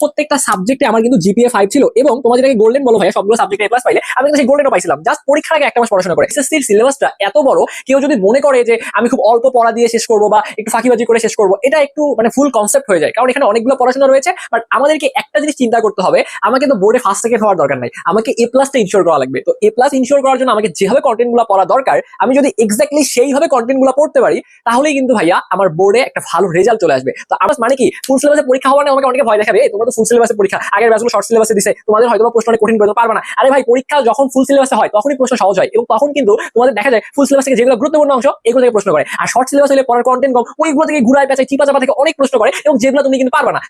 প্রত্যেকটা সাবজেক্টে আমার কিন্তু জিপিএ ফাইভ ছিল এবং তোমার যেটাকে গোল্ডেন বলো ভাইয়া সবগুলো সাবজেক্টে প্লাস পাইলে আমি কিন্তু সেই গোল্ডেনও পাইছিলাম। জাস্ট পরীক্ষার আগে একটা মাস পড়াশোনা করে। এসএসসির সিলেবাসটা এত বড় কেউ যদি মনে করে যে আমি খুব অল্প পড়া দিয়ে শেষ করব বা একটু ফাঁকিবাজি করে শেষ করব এটা একটু মানে ফুল কনসেপ্ট হয়ে যায়। কারণ এখানে অনেকগুলো পড়াশোনা রয়েছে বাট আমাদেরকে একটা জিনিস চিন্তা করতে হবে আমাকে তো বোর্ডে ফার্স্ট সেকেন্ড হওয়ার দরকার নাই। আমাকে এ প্লাসটা ইনশোর করা লাগবে। তো এ প্লাস ইনশোর করার জন্য আমাকে যেভাবে কন্টেন্টগুলো পড়া দরকার আমি যদি এক্স্যাক্টলি সেইভাবে কন্টেন্টগুলো পড়তে পারি তাহলেই কিন্তু ভাইয়া আমার বোর্ডে একটা ভালো রেজাল্ট চলে আসবে। তো আমার মানে কি ফুল সিলেবাসে পরীক্ষা হওয়া মানে আমাকে অনেকে ভয় দেখাবে "এই, তোমরা তো ফুল সিলেবাসে পরীক্ষা। আগের ব্যাচগুলো শর্ট সিলেবাসে দিছে। তোমাদের হয়তো প্রশ্ন অনেক কঠিন করতে পারবে না। আরে ভাই, পরীক্ষা যখন ফুল সিলেবাসে হয়, তখনই প্রশ্ন সহজ হয়। এবং তখন কিন্তু তোমাদের দেখা যায় ফুল সিলেবাস থেকে যেগুলো গুরুত্বপূর্ণ অংশ, এগুলো থেকে প্রশ্ন করে। আর শর্ট সিলেবাস হলে পড়ার কন্টেন্ট কম। ওইগুলো থেকে ঘুরায় পেঁচায় চিপা চাপা থেকে অনেক প্রশ্ন করে, এবং যেগুলো তুমি কিন্তু পারবে না।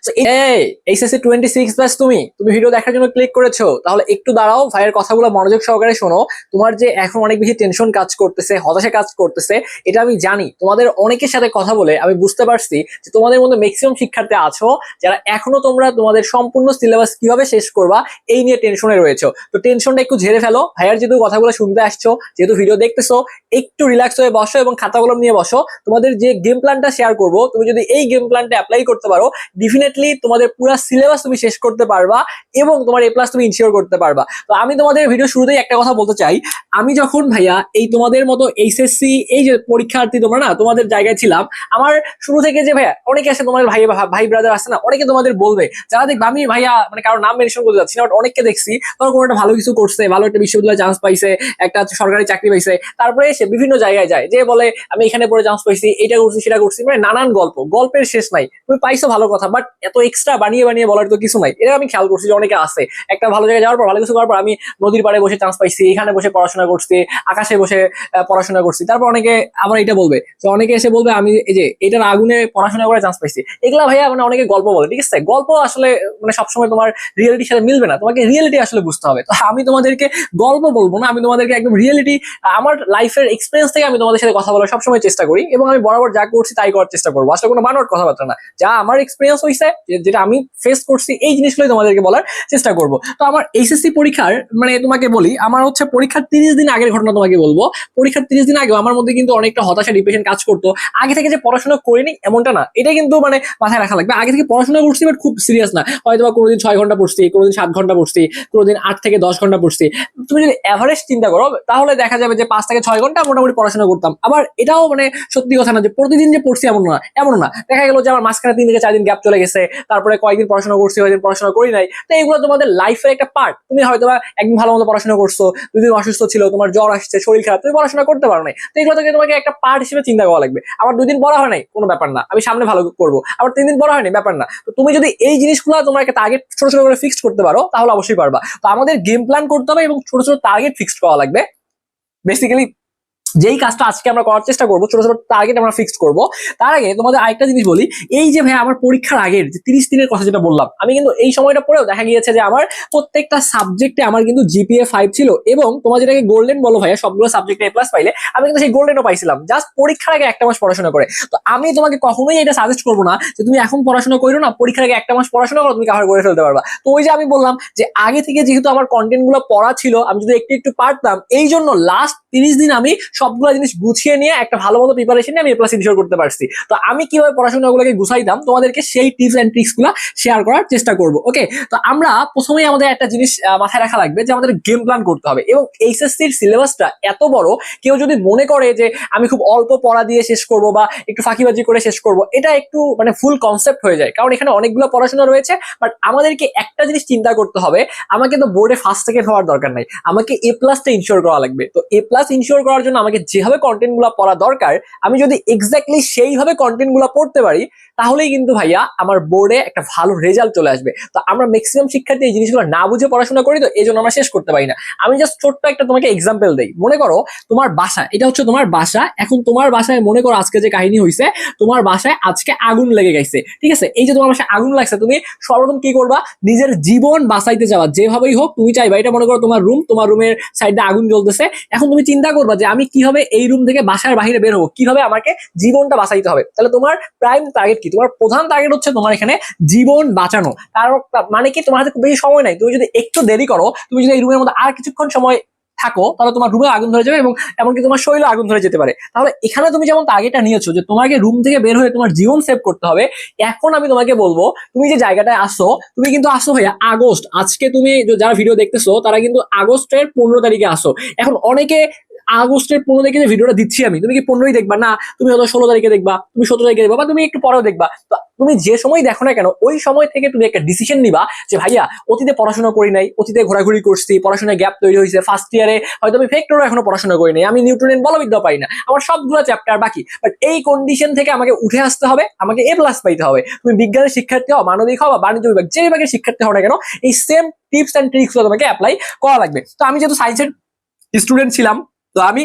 এইচএসসি টোয়েন্টি সিক্স ব্যাচ তুমি তুমি ভিডিও দেখার জন্য ক্লিক করেছ। তাহলে একটু দাঁড়াও, ভাইয়ের কথাগুলো মনোযোগ সহকারে শোনো। তোমার যে এখন অনেক বেশি টেনশন কাজ করতেছে, হতাশা কাজ করতেছে, এটা আমি জানি। তোমাদের অনেকের সাথে কথা বলে আমি বুঝতে পারছি যে তোমাদের মধ্যে ম্যাক্সিমাম শিক্ষার্থী আছো, যারা এখনও তোমরা তোমাদের সম্পূর্ণ সিলেবাস কীভাবে শেষ করবা, এই নিয়ে টেনশনে রয়েছো। তো টেনশনটা একটু ঝেড়ে ফেলো। ভাইয়ার যেহেতু কথাগুলো শুনতে আসছো, যেহেতু ভিডিও দেখতেছো, একটু রিল্যাক্স হয়ে বসো এবং খাতা কলম নিয়ে বসো। তোমাদের যে গেম প্ল্যানটা শেয়ার করব, তুমি যদি এই গেম প্ল্যানটা অ্যাপ্লাই করতে পারো ডেফিনেটলি তোমাদের পুরো সিলেবাস তুমি শেষ করতে পারবা এবং তোমার এ প্লাস তুমি ইনশিওর করতে পারবা। তো আমি তোমাদের ভিডিও শুরুতেই একটা কথা বলতে চাই। আমি যখন ভাইয়া এই তোমাদের মতো এইচএসসি এই যে পরীক্ষার্থী তোমরা না, তোমাদের জায়গায় ছিলাম, আমার শুরু থেকে যে ভাইয়া, অনেকে আছে তোমাদের ভাই ভাই ব্রাদার আছে না, অনেকে তোমাদের বলবে যারা দেখবে, আমি ভাইয়া মানে কারোর নাম মেনশন করতে যাচ্ছি না অনেককে দেখছি। ধরো কোনো একটা ভালো কিছু করছে, ভালো একটা বিশ্ববিদ্যালয়ে চান্স পাইছে, একটা সরকারি চাকরি পাইছে। তারপরে সে বিভিন্ন জায়গায় যায়, যে বলে, আমি এখানে পড়ে চান্স পাইছি এটা করছি, সেটা করছি। মানে নানান গল্প, গল্পের শেষ নাই। তুমি পাইছো ভালো কথা বাট এত এক্সট্রা বানিয়ে বানিয়ে বলার তো কিছু নাই। এটা আমি খেয়াল করছি যে অনেকে আছে। একটা ভালো জায়গায় যাওয়ার পর, ভালো কিছু করার পর, আমি নদীর পাড়ে বসে চান্স পাইছি, এখানে বসে পড়াশোনা করছি, আকাশে বসে পড়াশোনা করছি। তারপর অনেকে আবার এটা বলবে, যে অনেকে এসে বলবে, আমি এই যে, এটার আগুনে পড়াশোনা করে চান্স পাইছি। এগুলা ভাইয়া মানে অনেকে গল্প বলে, ঠিক আছে? গল্প আসলে মানে সবসময় তোমার রিয়েলিটির সাথে মিলবে না। তোমাকে রিয়েলিটি আসলে বুঝতে হবে। তো আমি তোমাদেরকে গল্প বলব না, আমি তোমাদেরকে একদম রিয়েলিটি আমার লাইফের এক্সপিরিয়েন্স থেকে আমি তোমাদের সাথে কথা বলার সবসময় চেষ্টা করি এবং আমি বরাবর যা করছি তাই করার চেষ্টা করব। আসলে কোনো বানোয়ার কথাবার্তা না। যা আমার এক্সপিরিয়েন্স হয়েছে যেটা আমি ফেস করছি, এই জিনিসগুলোই তোমাদেরকে বলার চেষ্টা করব। তো আমার এইচএসসি পরীক্ষার মানে তোমাকে বলি, আমার হচ্ছে পরীক্ষার তিরিশ দিন আগের ঘটনা তোমাকে বলব। পরীক্ষার তিরিশ দিন আগেও আমার মধ্যে কিন্তু অনেকটা হতাশা ডিপ্রেশন কাজ করতো। আগে থেকে যে পড়াশোনা করিনি, এমনটা না। এটা কিন্তু মানে মাথায় রাখা লাগবে। আগে থেকে পড়াশোনা করছি বাট খুব সিরিয়াস না। হয়তো বা কোনোদিন ছয় ঘণ্টা পড়ছি, কোনোদিন সাত ঘণ্টা পড়ছি, কোনোদিন আট থেকে দশ ঘণ্টা পড়ছি। তুমি যদি অ্যাভারেজ চিন্তা করো, তাহলে দেখা যাবে যে পাঁচ থেকে ছয় ঘণ্টা মোটামুটি পড়াশোনা করতাম। আবার এটাও মানে সত্যি কথা না যে প্রতিদিন যে পড়ছি এমন না এমন না। দেখা গেলো যে আমার মাঝখানে তিন থেকে চার দিন গ্যাপ চলে গেছে, তারপরে কয়েকদিন পড়াশোনা করছি, কয়েকদিন পড়াশোনা করি নাই। তো এগুলো তোমাদের লাইফের একটা পার্ট তুমি হয়তো বা একদিন ভালো মতো পড়াশোনা করছ, দুদিন অসুস্থ ছিল, তোমার জ্বর আসছে, শরীর খারাপ, তুমি পড়াশোনা করতে পারো নাই। তো এগুলো থেকে তোমাকে একটা পার্ট হিসেবে চিন্তা করা লাগবে। আমার দুদিন পড়া হয় নাই, কোনো ব্যাপার না। আমি সামনে ভালো করব। আবার তিন দিন পড়া হয়নি ব্যাপার না। তো তুমি যদি এই জিনিসগুলো তোমার একটা টার্গেট ছোট ছোট করে ফিক্সড করতে পারো, তাহলে অবশ্যই পারবা। তো আমাদের গেম প্ল্যান করতে হবে এবং ছোট ছোট টার্গেট ফিক্সড করা লাগবে। বেসিক্যালি যেই কাজটা আজকে আমরা করার চেষ্টা করব, ছোট ছোট টার্গেট আমরা ফিক্স করব, তার আগে তোমাদের আরেকটা জিনিস বলি, এই যে ভাই আমার পরীক্ষার আগের যে তিরিশ দিনের কথা যেটা বললাম, আমি কিন্তু এই সময়টা পরেও দেখা গিয়েছে যে আমার প্রত্যেকটা সাবজেক্টে আমার কিন্তু জিপিএ ফাইভ ছিল এবং তোমার যেটাকে গোল্ডেন বলো ভাইয়া, সবগুলো সাবজেক্টে এ প্লাস পাইলে, আমি কিন্তু সেই গোল্ডেনও পাইছিলাম। জাস্ট পরীক্ষার আগে একটা মাস পড়াশোনা করে। তো আমি তোমাকে কখনোই এটা সাজেস্ট করব না যে তুমি এখন পড়াশোনা করো না, পরীক্ষার আগে একটা মাস পড়াশোনা করো, তুমি কাভার করে ফেলতে পারবা। তো ওই যে আমি বললাম যে আগে থেকে যেহেতু আমার কন্টেন্টগুলো পড়া ছিল, আমি যদি একটু একটু পারতাম, এই জন্য লাস্ট তিরিশ দিন আমি সবগুলো জিনিস গুছিয়ে নিয়ে একটা ভালো মতো প্রিপারেশন আমি প্লাস করতে পারছি। তো আমি কীভাবে পড়াশোনাগুলোকে গুছাইতাম, তোমাদেরকে সেই টিপস এন্ড ট্রিক্সগুলা শেয়ার করার চেষ্টা করব ওকে তো আমরা প্রথমেই আমাদের একটা জিনিস মাথায় রাখা লাগবে যে আমাদের গেম প্ল্যান করতে হবে এবং এইচএসসির সিলেবাসটা এত বড়, কেউ যদি মনে করে যে আমি খুব অল্প পড়া দিয়ে শেষ করব বা একটু ফাঁকিবাজি করে শেষ করব, এটা একটু মানে ফুল কনসেপ্ট হয়ে যায়। কারণ এখানে অনেকগুলো পড়াশোনা রয়েছে বাট আমাদেরকে একটা জিনিস চিন্তা করতে হবে, আমাকে তো বোর্ডে ফার্স্ট সেকেন্ড হওয়ার দরকার নাই, আমাকে এ প্লাসটা ইনশিওর করা লাগবে। তো এ প্লাস ইনশিওর করার জন্য আমাকে যেভাবে কন্টেন্টগুলো পড়া দরকার আমি যদি এক্স্যাক্টলি সেইভাবে কন্টেন্টগুলো পড়তে পারি তাহলেই কিন্তু ভাইয়া আমার বোর্ডে একটা ভালো রেজাল্ট চলে আসবে। তো আমরা ম্যাক্সিমাম শিক্ষার্থী এই জিনিসগুলো না বুঝে পড়াশোনা করি তো এই জন্য আমরা শেষ করতে পারি না। আমি জাস্ট ছোট্ট একটা তোমাকে এক্সাম্পল দেই। মনে করো তোমার বাসা এটা হচ্ছে তোমার বাসা এখন তোমার বাসায় মনে করো আজকে যে কাহিনী হয়েছে তোমার বাসায় আজকে আগুন লেগে গেছে, ঠিক আছে? এই যে তোমার বাসায় আগুন লাগছে, তুমি সর্বপ্রথম কি করবা? নিজের জীবন বাঁচাইতে যাওয়া যেভাবেই হোক তুমি চাইবা, এটা মনে করো তোমার রুম তোমার রুমের সাইডে আগুন জ্বলতেছে। এখন তুমি চিন্তা করবা যে আমি কীভাবে এই রুম থেকে বাসার বাইরে বের হব? কীভাবে আমাকে জীবনটা বাঁচাইতে হবে? তাহলে তোমার প্রাইম টার্গেট কি? তোমার প্রধান টার্গেট হচ্ছে তোমার এখানে জীবন বাঁচানো। কারণ মানে কি? তোমার হাতে খুব বেশি সময় নাই। তুমি যদি একটু দেরি করো, তুমি যদি এই রুমের মধ্যে আর কিছুক্ষণ সময় থাকো, তাহলে তোমার রুমে আগুন ধরে যাবে এবং এমনকি তোমার শরীরে আগুন ধরে যেতে পারে। তাহলে এখানে তুমি যেমন টার্গেটটা নিয়েছো যে তোমাকে রুম থেকে বের হয়ে তোমার জীবন সেভ করতে হবে, এখন আমি তোমাকে বলব, তুমি যে জায়গাটায় আসো, তুমি কিন্তু আসো ভাইয়া আগস্ট। আজকে তুমি যারা ভিডিও দেখতেছো, তারা কিন্তু আগস্টের পনেরো তারিখে আসো। এখন অনেকে আগস্টের পনেরো তারিখে যে ভিডিওটা দিচ্ছি আমি, তুমি কি পনেরোই দেখবা? না, তুমি হয়তো ষোলো তারিখে দেখবা, তুমি সতেরো তারিখে দেখবা, বা তুমি একটু পরেও দেখবা। তো তুমি যে সময় দেখো না কেন, ওই সময় থেকে তুমি একটা ডিসিশন নিবা যে, ভাইয়া, অতীতে পড়াশোনা করি নাই, অতীতে ঘোরাঘুরি করছি, পড়াশোনায় গ্যাপ তৈরি হয়েছে ফার্স্ট ইয়ারে হয়তো আমি ফেক্টরও এখনও পড়াশোনা করি নাই, আমি নিউট্রিয়েন্ট বলবিদ্যা পাই না, আমার সবগুলো চ্যাপ্টার বাকি। বাট এই কন্ডিশন থেকে আমাকে উঠে আসতে হবে, আমাকে এ প্লাস পাইতে হবে। তুমি বিজ্ঞানের শিক্ষার্থী হও, মানবিক হও, বা বাণিজ্য বিভাগ যে বিভাগের শিক্ষার্থী হও না কেন, এই সেম টিপস অ্যান্ড ট্রিক্স তোমাকে অ্যাপ্লাই করা লাগবে। তো আমি যেহেতু সায়েন্সের স্টুডেন্ট ছিলাম তো আমি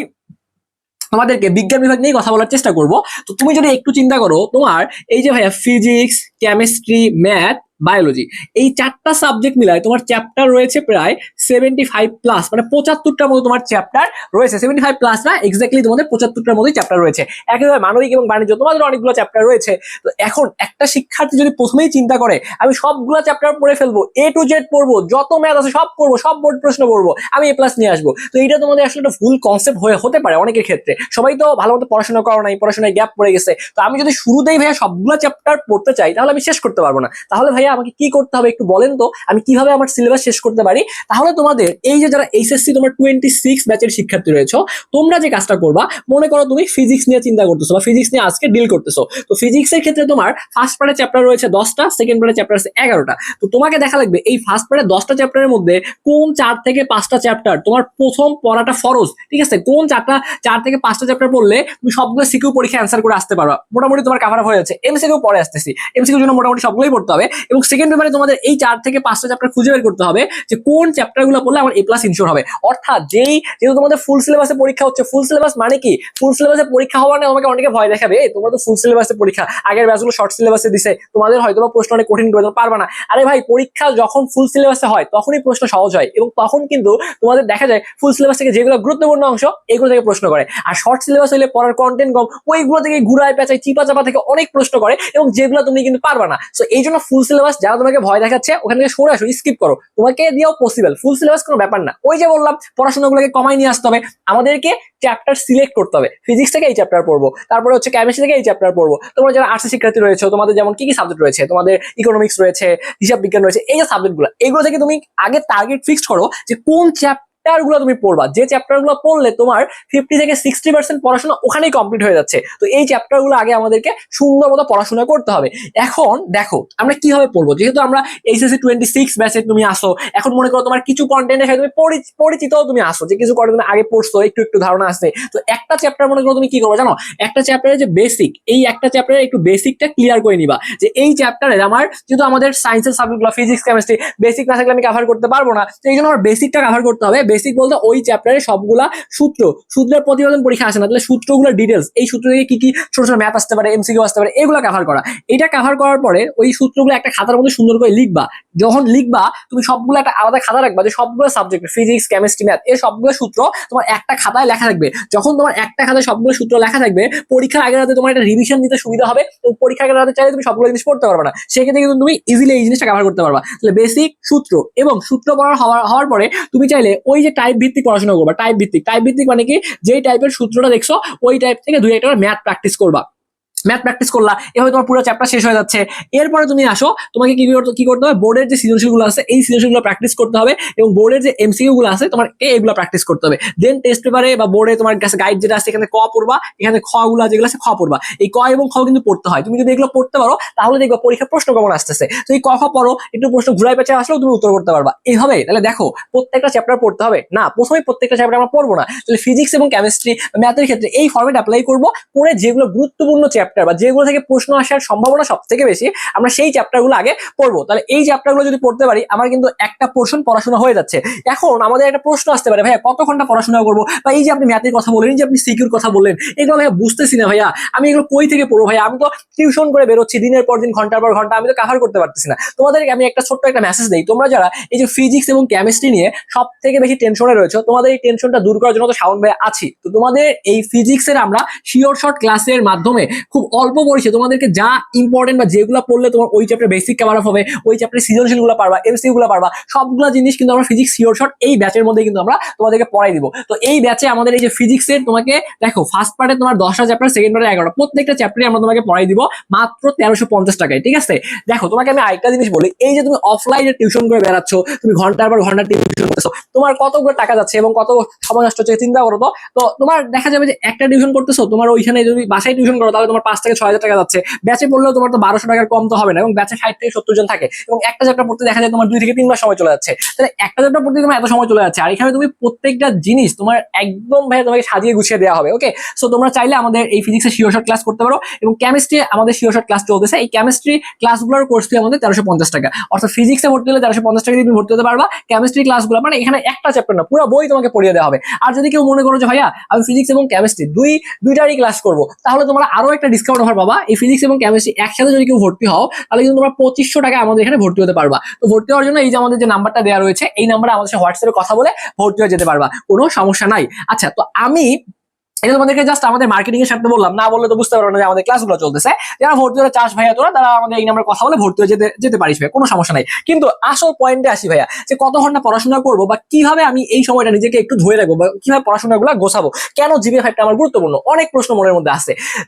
তোমাদেরকে বিজ্ঞান বিভাগ নিয়ে কথা বলার চেষ্টা করব। তো তুমি যদি একটু চিন্তা করো, তোমার এই যে ভাইয়া ফিজিক্স কেমিস্ট্রি ম্যাথ বায়োলজি এই চারটা সাবজেক্ট মিলায় তোমার চ্যাপ্টার রয়েছে প্রায় সেভেন্টি ফাইভ প্লাস মানে পঁচাত্তরটার মতো তোমার চ্যাপ্টার রয়েছে। সেভেন্টি ফাইভ প্লাস না এক্স্যাক্টলি তোমাদের পঁচাত্তরটার মতোই চ্যাপ্টার রয়েছে। একইভাবে মানবিক এবং বাণিজ্য তোমাদের অনেকগুলো চ্যাপ্টার রয়েছে। তো এখন একটা শিক্ষার্থী যদি প্রথমেই চিন্তা করে, আমি সবগুলো চ্যাপ্টার পড়ে ফেলব এ টু জেড পড়ব, যত ম্যাথ আছে সব পড়ব, সব বোর্ড প্রশ্ন পড়ব, আমি এ প্লাস নিয়ে আসব। তো এটা তোমাদের আসলে একটা ভুল কনসেপ্ট হয়ে, হতে পারে অনেকের ক্ষেত্রে। সবাই তো ভালো মতো পড়াশোনা করো নাই, পড়াশোনায় গ্যাপ পড়ে গেছে। তো আমি যদি শুরুতেই ভাইয়া সবগুলো চ্যাপ্টার পড়তে চাই, তাহলে আমি শেষ করতে পারব না। তাহলে ভাইয়া আমাকে কি করতে হবে একটু বলেন তো, আমি কীভাবে আমার সিলেবাস শেষ করতে পারি? তাহলে তোমাদের এই যে যারা এইচএসসি তোমার টোয়েন্টি সিক্স ব্যাচের শিক্ষার্থী রয়েছে, তোমরা যে কাজটা করবা, মনে করো তুমি ফিজিক্স নিয়ে চিন্তা করতেছো বা ফিজিক্স নিয়ে আজকে ডিল করতেছো। তো ফিজিক্সের ক্ষেত্রে তোমার ফার্স্ট পার্টের চ্যাপ্টার রয়েছে দশটা সেকেন্ড পার্টের চ্যাপ্টার আছে এগারোটা। তো তোমাকে দেখা লাগবে এই ফার্স্ট পার্টের দশটা চ্যাপ্টারের মধ্যে কোন চার থেকে পাঁচটা চ্যাপ্টার তোমার প্রথম পড়াটা ফরজ? ঠিক আছে? কোন চারটা, চার থেকে পাঁচটা চ্যাপ্টার পড়লে তুমি সবগুলো সিকিউ পরীক্ষা অ্যান্সার করে আসতে পারো মোটামুটি তোমার কাভার হয়ে যাচ্ছে। এমসিকিউ পরে আসতেছি। এমসিকিউ জন্য মোটামুটি সবগুলোই পড়তে হবে সেকেন্ড পেপারে তোমাদের এই চার থেকে পাঁচটা চ্যাপ্টার খুঁজে বের করতে হবে যে কোন চ্যাপ্টারগুলো পড়লে আমার এ প্লাস ইনশোর হবে। অর্থাৎ যেই, যেহেতু তোমাদের ফুল সিলেবাসে পরীক্ষা হচ্ছে ফুল সিলেবাস মানে কি? ফুল সিলেবাসে পরীক্ষা হওয়া না তোমাকে অনেকে ভয় দেখাবে তোমরা তো ফুল সিলেবাসে পরীক্ষা, আগের ব্যাচগুলো শর্ট সিলেবাসে দিছে, তোমাদের হয়তো বা প্রশ্ন অনেক কঠিন করে পারবে না। আরে ভাই, পরীক্ষা যখন ফুল সিলেবাসে হয়, তখনই প্রশ্ন সহজ হয় এবং তখন কিন্তু তোমাদের দেখা যায় ফুল সিলেবাস থেকে যেগুলো গুরুত্বপূর্ণ অংশ, এগুলো থেকে প্রশ্ন করে। আর শর্ট সিলেবাস হলে পড়ার কন্টেন্ট কম, ওইগুলো থেকে ঘুরায় পেঁচায় চিপা চাপা থেকে অনেক প্রশ্ন করে এবং যেগুলো তুমি কিন্তু পারবে না। সো এই জন্য ফুল সিলেবাস যারা তোমাকে ভয় দেখাচ্ছে, ওখান থেকে সরে আসো স্কিপ করো। তোমাকে দিয়েও পসিবল ফুল সিলেবাস কোনো ব্যাপার না। ওই যে বললাম, পড়াশোনাগুলোকে কমাই নিয়ে আসতে হবে। আমাদেরকে চ্যাপ্টার সিলেক্ট করতে হবে। ফিজিক্স থেকে এই চ্যাপ্টার পড়ব। তারপরে হচ্ছে কেমিস্ট্রি থেকে এই চ্যাপ্টার পড়ব। তোমরা যারা আর্টসের শিক্ষার্থী রয়েছে, তোমাদের যেমন কি কি সাবজেক্ট রয়েছে? তোমাদের ইকোনমিক্স রয়েছে, হিসাব বিজ্ঞান রয়েছে, এই যে সাবজেক্টগুলো এগুলো থেকে তুমি আগে টার্গেট ফিক্সড করো যে কোন চ্যাপ্টার গুলো তুমি পড়বা। যে চ্যাপ্টারগুলো পড়লে তোমার ফিফটি থেকে সিক্সটি পার্সেন্ট পড়াশোনা ওখানেই কমপ্লিট হয়ে যাচ্ছে। তো এই চ্যাপ্টারগুলো আগে আমাদেরকে সুন্দর মতো পড়াশোনা করতে হবে। এখন দেখো, আমরা কীভাবে পড়ব? যেহেতু আমরা এইচএসসি টোয়েন্টি সিক্স ব্যাচে তুমি আসো, এখন মনে করো তোমার কিছু কন্টেন্টের সাথে তুমি পরি- পরিচিতও তুমি আসো, যে কিছু কন্টেন্ট আগে পড়ছো, একটু একটু ধারণা আছে তো একটা চ্যাপ্টার মনে করো তুমি কি করবে জানো? একটা চ্যাপ্টারের যে বেসিক এই একটা চ্যাপ্টারের একটু বেসিকটা ক্লিয়ার করে নিবা। যে এই চ্যাপ্টারের আমার যেহেতু আমাদের সায়েন্সের সাবজেক্টগুলো ফিজিক্স কেমিস্ট্রি বেসিক না থাকলে আমি কভার করতে পারব না। তো এই জন্য আমার বেসিকটা কভার করতে হবে। বেসিক বলতে ওই চ্যাপ্টারে সবগুলা সূত্র। সূত্রের প্রতিবেদন পরীক্ষা আসে না, তাহলে সূত্রগুলো ডিটেলস এই সূত্র থেকে কি কি ছোট ছোট ম্যাথ আসতে পারে এমসিকিউ আসতে পারে, এগুলো কভার করা। এটা কভার করার পরে ওই সূত্রগুলো একটা খাতার মধ্যে সুন্দর করে লিখবা। যখন লিখবা, তুমি সবগুলো একটা আলাদা খাতা রাখবা যে সবগুলো সাবজেক্ট ফিজিক্স কেমিস্ট্রি ম্যাথ এই সবগুলো সূত্র তোমার একটা খাতায় লেখা থাকবে। যখন তোমার একটা খাতায় সবগুলো সূত্র লেখা থাকবে, পরীক্ষার আগের রাতে তোমার একটা রিভিশন নিতে সুবিধা হবে, এবং পরীক্ষার আগের রাতে চাইলে তুমি সবগুলো জিনিস পড়তে পারবে না। সেক্ষেত্রে কিন্তু তুমি ইজিলি এই জিনিসটা কভার করতে পারবা। তাহলে বেসিক সূত্র এবং সূত্র পড়ার হওয়ার হওয়ার পরে তুমি চাইলে ওই যে টাইপ ভিত্তিক পড়াশোনা করবা টাইপ ভিত্তিক। টাইপ ভিত্তিক মানে কি, যেই টাইপের সূত্রটা দেখছ, ওই টাইপ থেকে দুই একটা ম্যাথ প্র্যাকটিস করবা। ম্যাথ প্র্যাকটিস করলা, এভাবে তোমার পুরো চ্যাপ্টার শেষ হয়ে যাচ্ছে। এরপরে তুমি আসো, তোমাকে কি করতে কি করতে হবে? বোর্ডের যে সৃজনশীলগুলো আছে, এই সৃজনশীলগুলো প্র্যাকটিস করতে হবে এবং বোর্ডের যে এমসিকিউ গুলো আছে, তোমার এগুলো প্র্যাকটিস করতে হবে। দেন টেস্ট পেপারে বা বোর্ডে তোমার কাছে গাইড যেটা আছে, এখানে ক পড়বা, এখানে খ গুলো যেগুলো আছে, খ পড়বা। এই ক এবং খ কিন্তু পড়তে হয়। তুমি যদি এগুলো পড়তে পারো, তাহলে দেখবা পরীক্ষার প্রশ্ন কেমন আসতেছে। তো এই ক, খ পড়ো, একটু প্রশ্ন ঘুরাই পেঁচে আসলেও তুমি উত্তর করতে পারবা। এইভাবে তাহলে দেখো, প্রত্যেকটা চ্যাপ্টার পড়তে হবে। না প্রথমে প্রত্যেকটা চ্যাপ্টার আমরা পড়ব না। তাহলে ফিজিক্স এবং কেমিস্ট্রি ম্যাথের ক্ষেত্রে এই ফর্মেট অ্যাপ্লাই করব, করে যেগুলো গুরুত্বপূর্ণ চ্যাপ্টার বা যেগুলো থেকে প্রশ্ন আসার সম্ভাবনা সব থেকে বেশি, আমরা সেই চ্যাপ্টারগুলো আগে পড়ব। তাহলে এই চ্যাপ্টারগুলো যদি পড়তে পারি, আমার কিন্তু একটা পোর্শন পড়াশোনা হয়ে যাচ্ছে। এখন আমাদের একটা প্রশ্ন আসতে পারে, ভাইয়া কত ঘণ্টা পড়াশোনা করব? বা এই যে আপনি ম্যাথের কথা বললেন যে আপনি সিকিউর কথা বললেন, এগুলো ভাইয়া বুঝতেছি না ভাইয়া। আমি এগুলো কই থেকে পড়ব ভাইয়া? আমি তো টিউশন করে বেরোচ্ছি, দিনের পর দিন, ঘণ্টার পর ঘণ্টা, আমি তো কাভার করতে পারতেছি না। তোমাদেরকে আমি একটা ছোট্ট একটা মেসেজ দিই। তোমরা যারা এই যে ফিজিক্স এবং কেমিস্ট্রি নিয়ে সব থেকে বেশি টেনশনে রয়েছে, তোমাদের এই টেনশনটা দূর করার জন্য তো সাউন্ড ভাই আছি। তো তোমাদের এই ফিজিক্সের আমরা শিওর শর্ট ক্লাসের মাধ্যমে খুব অল্প পরিচয় তোমাদেরকে যা ইম্পর্টেন্ট বা যেগুলো পড়লে তোমার ওই চ্যাপ্টার বেসিক কভার হবে, ওই চ্যাপ্টার সৃজনশীলগুলো পারবা এমসিউ গুলো পারবা, সবগুলো জিনিস কিন্তু আমরা ফিজিক্স শিওর শট এই ব্যাচের মধ্যে কিন্তু আমরা তোমাদেরকে পড়াই দিব। তো এই ব্যাচে আমাদের এই যে ফিজিক্সের তোমাকে দেখো ফার্স্ট পার্টে তোমার দশটা চ্যাপ্টার সেকেন্ড পার্টে এগারোটা প্রত্যেকটা চ্যাপ্টারে আমরা তোমাকে পড়াই দিব মাত্র তেরোশো পঞ্চাশ টাকায়, ঠিক আছে? দেখো, তোমাকে আমি আরেকটা জিনিস বলি, এই যে তুমি অফলাইনে টিউশন করে বেড়াচ্ছ, তুমি ঘণ্টার পর ঘণ্টা টিউশন করতেছো, তোমার কতগুলো টাকা যাচ্ছে এবং কত সময় নষ্ট হচ্ছে, চিন্তা করো তো। তোমার দেখা যাবে যে একটা টিউশন করতেছো, তোমার ওইখানে যদি বাসায় টিউশন করো, তাহলে তোমার পাঁচ থেকে ছয় হাজার টাকা যাচ্ছে। ব্যাচে পড়লেও তোমার তো বারোশো টাকার কম তো হবে না এবং ব্যাচে ষাট থেকে সত্তর জন থাকে এবং একটা চ্যাপ্টার পড়তে দেখা যায় তোমার দুই থেকে তিন মাস সময় চলে যাচ্ছে। তাহলে একটা চ্যাপ্টার পড়তে তোমার এত সময় চলে যাচ্ছে। আর এখানে তুমি প্রত্যেকটা জিনিস তোমার একদম ভাই তোমাকে সাজিয়ে গুছিয়ে দেওয়া হবে ওকে সো তোমরা চাইলে আমাদের এই ফিজিক্সের শিওর শর্ট ক্লাস করতে পারো এবং কেমিস্ট্রি আমাদের শিওর শর্ট ক্লাস চলতেছে। এই কেমিস্ট্রি ক্লাসগুলোর কোর্স ফি আমাদের তেরোশো পঞ্চাশ টাকা। অর্থাৎ ফিজিক্সে ভর্তি হলে তেরোশো পঞ্চাশ টাকা দিয়ে তুমি ভর্তি হতে পারবা। কেমিস্ট্রি ক্লাসগুলো মানে এখানে একটা চ্যাপ্টার না, পুরো বই তোমাকে পড়িয়ে দেওয়া হবে। আর যদি কেউ মনে করো যে ভাইয়া আমি ফিজিক্স এবং কেমিস্ট্রি দুই, দুইটারই ক্লাস করব, তাহলে তোমরা আরও একটা ডিসকাউন্ট অফার পাবা। এই ফিজিক্স এবং কেমিস্ট্রি একসাথে যদি কেউ ভর্তি হও, তাহলে কিন্তু তোমরা পঁচিশশো টাকা আমাদের এখানে ভর্তি হতে পারবা। তো ভর্তি হওয়ার জন্য এই যে আমাদের যে নাম্বারটা দেওয়া রয়েছে, এই নাম্বারে আমাদের সাথে হোয়াটসঅ্যাপে কথা বলে ভর্তি হয়ে যেতে পারবা। কোনো সমস্যা নাই। আচ্ছা তো আমি এটা তোমাদেরকে জাস্ট আমাদের মার্কেটিং এর সাথে বললাম, না বললে তো বুঝতে পারব না যে আমাদের ক্লাসগুলো চলতেছে। যারা ভর্তি চাষ ভাইয়া, তোরা, তারা আমাদের এই নাম্বার কথা বলে ভর্তি হয়ে যেতে যেতে পারিস কোনো সমস্যা নাই। কিন্তু আসল পয়েন্টে আসি ভাইয়া, যে কত ঘণ্টা পড়াশোনা করব বা কীভাবে আমি এই সময়টা নিজেকে একটু রাখব বা কীভাবে পড়াশোনাগুলো গোছাবো, কেন জিবি ফাইভটা আমার গুরুত্বপূর্ণ? অনেক প্রশ্ন মনের মধ্যে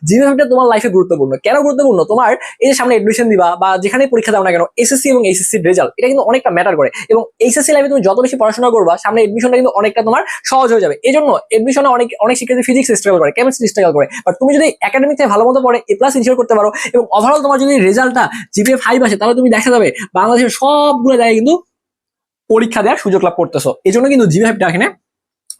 জিবি ফাইভটা তোমার লাইফে গুরুত্বপূর্ণ। কেন গুরুত্বপূর্ণ? তোমার এই যে সামনে এডমিশন দিবা বা যেখানে পরীক্ষা দাও না কেন এসএসসি এবং এইচএসসির রেজাল্ট এটা কিন্তু অনেকটা ম্যাটার করে। এবং এইচএসসি লাইফে তুমি যত বেশি পড়াশোনা করবা, সামনে এডমিশনটা কিন্তু অনেকটা তোমার সহজ হয়ে যাবে। এই জন্য এডমিশনে অনেক অনেক শিক্ষার্থী ফিজিক্স স্ট্রাগল করে কেমিস্ট্রি স্ট্রাগল করে। বাট তুমি যদি একাডেমিতে ভালো মতো পড়ে এ প্লাস ইনশিওর করতে পারো, এবং ওভারঅল তোমার যদি রেজাল্টটা জিপিএ ফাইভ আসে, তাহলে তুমি দেখা যাবে বাংলাদেশের সবগুলো জায়গায় কিন্তু পরীক্ষা দেওয়ার সুযোগ লাভ করতেছো। এই জন্য কিন্তু জিপিএ ফাইভটা এখানে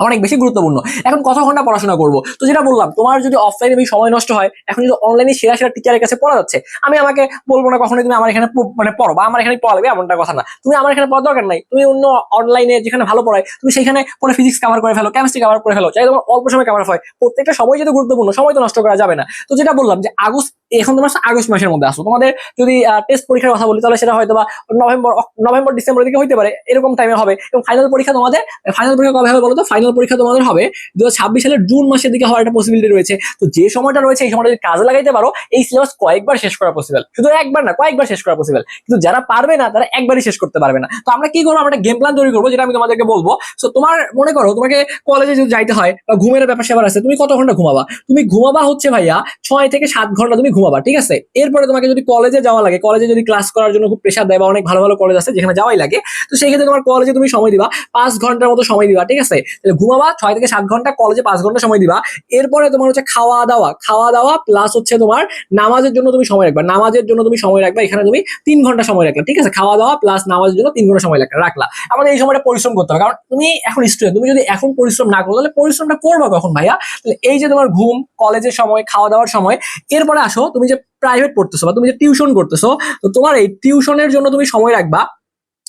অনেক বেশি গুরুত্বপূর্ণ। এখন কত ঘণ্টা পড়াশোনা করব? তো যেটা বললাম, তোমার যদি অফলাইনে বেশি সময় নষ্ট হয়, এখন যদি অনলাইনে সেরা সেরা টিচারের কাছে পড়া যাচ্ছে, আমি আমাকে বলব না কখনোই তুমি আমার এখানে মানে পড়ো বা আমার এখানে পড়াবে এমনটা কথা না। তুমি আমার এখানে পড়ার দরকার নাই। তুমি অন্য অনলাইনে যেখানে ভালো পড়ায়, তুমি সেখানে পরে ফিজিক্স কভার করে ফেলো কেমিস্ট্রি কভার করে ফেলো চাই তোমার অল্প সময় কভার হয়। প্রত্যেকটা সময় যেহেতু গুরুত্বপূর্ণ, সময় তো নষ্ট করা যাবে না। তো যেটা বললাম যে আগস্ট এখন তোমার আগস্ট মাসের মধ্যে আসো। তোমাদের যদি টেস্ট পরীক্ষার কথা বলি, তাহলে সেটা হয়তো বা নভেম্বর নভেম্বর, ডিসেম্বরের দিকে হইতে পারে, এরকম টাইমে হবে। এবং ফাইনাল পরীক্ষা তোমাদের ফাইনাল পরীক্ষা কবে হবে বলো তো ফাইনাল পরীক্ষা তোমাদের হবে দু সালের জুন মাসের দিকে হওয়ার একটা পসিবিলিটি রয়েছে। তো যে সময়টা রয়েছে, এই সময়টা যদি কাজে লাগাইতে পারো, এই সিলেবাস কয়েকবার শেষ করা পসিবল শুধু একবার না, কয়েকবার শেষ করা পসিবল কিন্তু যারা পারবে না, তারা একবারই শেষ করতে পারবে না। তো আমরা কি করব? আমরা একটা গেম প্ল্যান তৈরি করব, যেটা আমি তোমাদেরকে বলব। তো তোমার মনে করো, তোমাকে কলেজে যদি যাইতে হয়, বা ঘুমের ব্যাপার সেবার আছে, তুমি কত ঘণ্টা ঘুমাবা? তুমি ঘুমাবা হচ্ছে ভাইয়া, ছয় থেকে সাত ঘণ্টা তুমি ঘুমাবা, ঠিক আছে? এরপরে তোমাকে যদি কলেজে যাওয়া লাগে কলেজে যদি ক্লাস করার জন্য খুব প্রেশার দেয় বা অনেক ভালো ভালো কলেজ আছে যেখানে যাওয়াই লাগে, তো সেই ক্ষেত্রে তোমার কলেজে তুমি সময় দিবা, পাঁচ ঘণ্টার মতো সময় দিবা, ঠিক আছে? তাহলে ঘুমাবা, ছয় থেকে সাত ঘণ্টা কলেজে পাঁচ ঘণ্টা সময় দিবা। এরপরে তোমার হচ্ছে খাওয়া দাওয়া খাওয়া দাওয়া প্লাস হচ্ছে তোমার নামাজের জন্য তুমি সময় রাখবা। নামাজের জন্য তুমি সময় রাখবা, এখানে তুমি তিন ঘণ্টা সময় রাখলা, ঠিক আছে? খাওয়া দাওয়া প্লাস নামাজের জন্য তিন ঘণ্টা সময় রাখলা আমাদের এই সময়টা পরিশ্রম করতে হবে, কারণ তুমি এখন স্টুডেন্ট তুমি যদি এখন পরিশ্রম না করো, তাহলে পরিশ্রমটা করবা কখন ভাইয়া? এই যে তোমার ঘুম কলেজের সময়, খাওয়া দাওয়ার সময়, এরপরে আসো তুমি যে প্রাইভেট পড়তেছো বা তুমি যে টিউশন করতেছো, তো তোমার এই টিউশনের জন্য তুমি সময় রাখবা।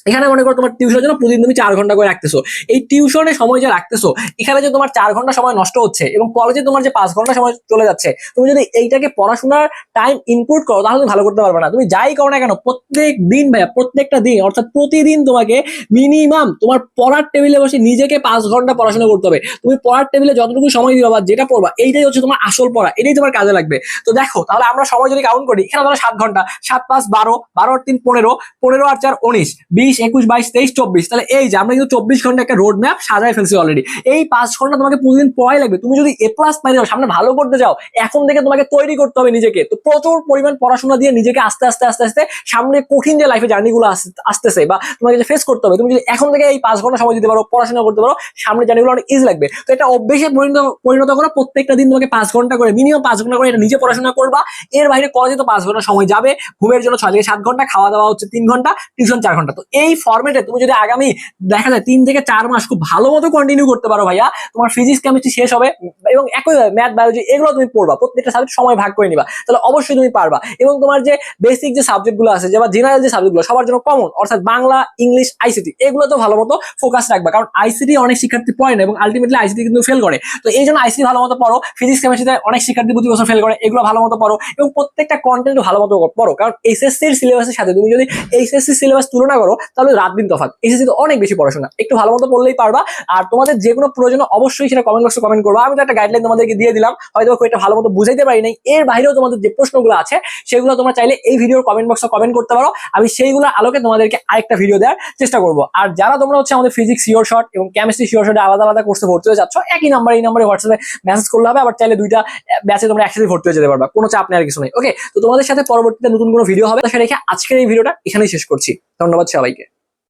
এখানে মনে করো তোমার টিউশনের জন্য প্রতিদিন তুমি চার ঘণ্টা করে রাখতেছো। এই টিউশনে সময় যে রাখতেছো, এখানে যে তোমার চার ঘণ্টা সময় নষ্ট হচ্ছে এবং কলেজে তোমার যে পাঁচ ঘণ্টা সময় চলে যাচ্ছে, তুমি যদি এইটাকে পড়াশোনার টাইম ইনপুট করো, তাহলে তুমি ভালো করতে পারবে না। তুমি যাই করো না কেন, প্রত্যেক দিন ভাইয়া, প্রত্যেকটা দিন, অর্থাৎ প্রতিদিন তোমাকে মিনিমাম তোমার পড়ার টেবিলে বসে নিজেকে পাঁচ ঘণ্টা পড়াশোনা করতে হবে। তুমি পড়ার টেবিলে যতটুকু সময় দিবা বা যেটা পড়বা, এইটাই হচ্ছে তোমার আসল পড়া, এটাই তোমার কাজে লাগবে। তো দেখো, তাহলে আমরা সময় যদি কাউন্ট করি, এখানে ধরো সাত ঘণ্টা, সাত পাঁচ বারো বারো আর তিন পনেরো পনেরো আর চার উনিশ, বিশ একুশ, বাইশ, তেইশ, চব্বিশ। তাহলে এই যে, আমরা কিন্তু চব্বিশ ঘণ্টা একটা রোড ম্যাপ সাজায় ফেলছি অলরেডি এই পাঁচ ঘণ্টা তোমাকে প্রতিদিন পড়াই লাগবে। তুমি যদি এ প্লাস পাই যাও সামনে ভালো করতে যাও এখন থেকে তোমাকে তৈরি করতে হবে নিজেকে। তো প্রচুর পরিমাণ পড়াশোনা দিয়ে নিজেকে আস্তে আস্তে আস্তে আস্তে সামনে কঠিন যে লাইফে জার্নিগুলো আসতেছে বা তোমাকে যে ফেস করতে হবে, তুমি যদি এখন থেকে এই পাঁচ ঘণ্টা সময় দিতে পারো, পড়াশোনা করতে পারো, সামনে জার্নিগুলো অনেক ইজি লাগবে। তো এটা অভ্যেসে পরিণত পরিণত করো, প্রত্যেকটা দিন তোমাকে পাঁচ ঘণ্টা করে মিনিমাম পাঁচ ঘণ্টা করে এটা নিজে পড়াশোনা করবা। এর বাইরে কলেজে তো পাঁচ ঘণ্টা সময় যাবে, ঘুমের জন্য ছয় থেকে সাত ঘণ্টা, খাওয়া দাওয়া হচ্ছে তিন ঘণ্টা টিউশন চার ঘণ্টা। তো এই ফর্মেটে তুমি যদি আগামী, দেখা যায়, তিন থেকে চার মাস খুব ভালো মতো কন্টিনিউ করতে পারো ভাইয়া, তোমার ফিজিক্স কেমিস্ট্রি শেষ হবে, এবং একই ম্যাথ বায়োলজি এগুলো তুমি পড়বা, প্রত্যেকটা সাবজেক্ট সময় ভাগ করে নিবা, তাহলে অবশ্যই তুমি পারবা। এবং তোমার যে বেসিক যে সাবজেক্টগুলো আছে, যে বা জেনারেল যে সাবজেক্টগুলো, সবার জন্য কমন অর্থাৎ বাংলা, ইংলিশ আইসিটি এগুলো তো ভালো মতো ফোকাস রাখবা, কারণ আইসিটি অনেক শিক্ষার্থী পড়ে না, এবং আলটিমেটলি আইসিটি কিন্তু ফেল করে। তো এই জন্য আইসিটি ভালো মতো পড়ো ফিজিক্স কেমিস্ট্রিতে অনেক শিক্ষার্থী প্রতি বছর ফেল করে, এগুলো ভালো মতো পড়ো, এবং প্রত্যেকটা কন্টেন্ট ভালো মতো পড়ো, কারণ এসএসসির সিলেবাসের সাথে তুমি যদি এইচএসসি সিলেবাস তুলনা করো তাহলে রাত দিন তফাৎ। এসএসসি তো অনেক বেশি পড়াশোনা, একটু ভালো মতো পড়লেই পারবা। আর তোমাদের যে কোনো প্রয়োজন অবশ্যই সেটা কমেন্ট বক্সে কমেন্ট করবা। আমি তো একটা গাইডলাইন তোমাদেরকে দিয়ে দিলাম হয়তো খুব একটা ভালো মতো বুঝাইতে পারি নাই। এর বাইরেও তোমাদের যে প্রশ্নগুলো আছে, সেগুলো তোমরা চাইলে এই ভিডিওর কমেন্ট বক্সে কমেন্ট করতে পারো। আমি সেইগুলো আলোকে তোমাদেরকে আরেকটা ভিডিও দেওয়ার চেষ্টা করব। আর যারা তোমরা হচ্ছে আমাদের ফিজিক্স শিওর শট এবং কেমিস্ট্রি শিওর শটে আলাদা আলাদা কোর্সে ভর্তি হয়ে যাচ্ছ, একই নাম্বার এই নাম্বারে হোয়াটসঅ্যাপে মেসেজ করলে হবে। আবার চাইলে দুইটা ব্যাচে তোমরা একসাথে ভর্তি হয়ে যেতে পারবা। কোনো চাপ নেই আর কিছু নেই। ওকে তো তোমাদের সাথে পরবর্তীতে নতুন কোনো ভিডিও হবে। সেটা রেখে আজকের এই ভিডিওটা এখানেই শেষ করছি। ধন্যবাদ সবাইকে।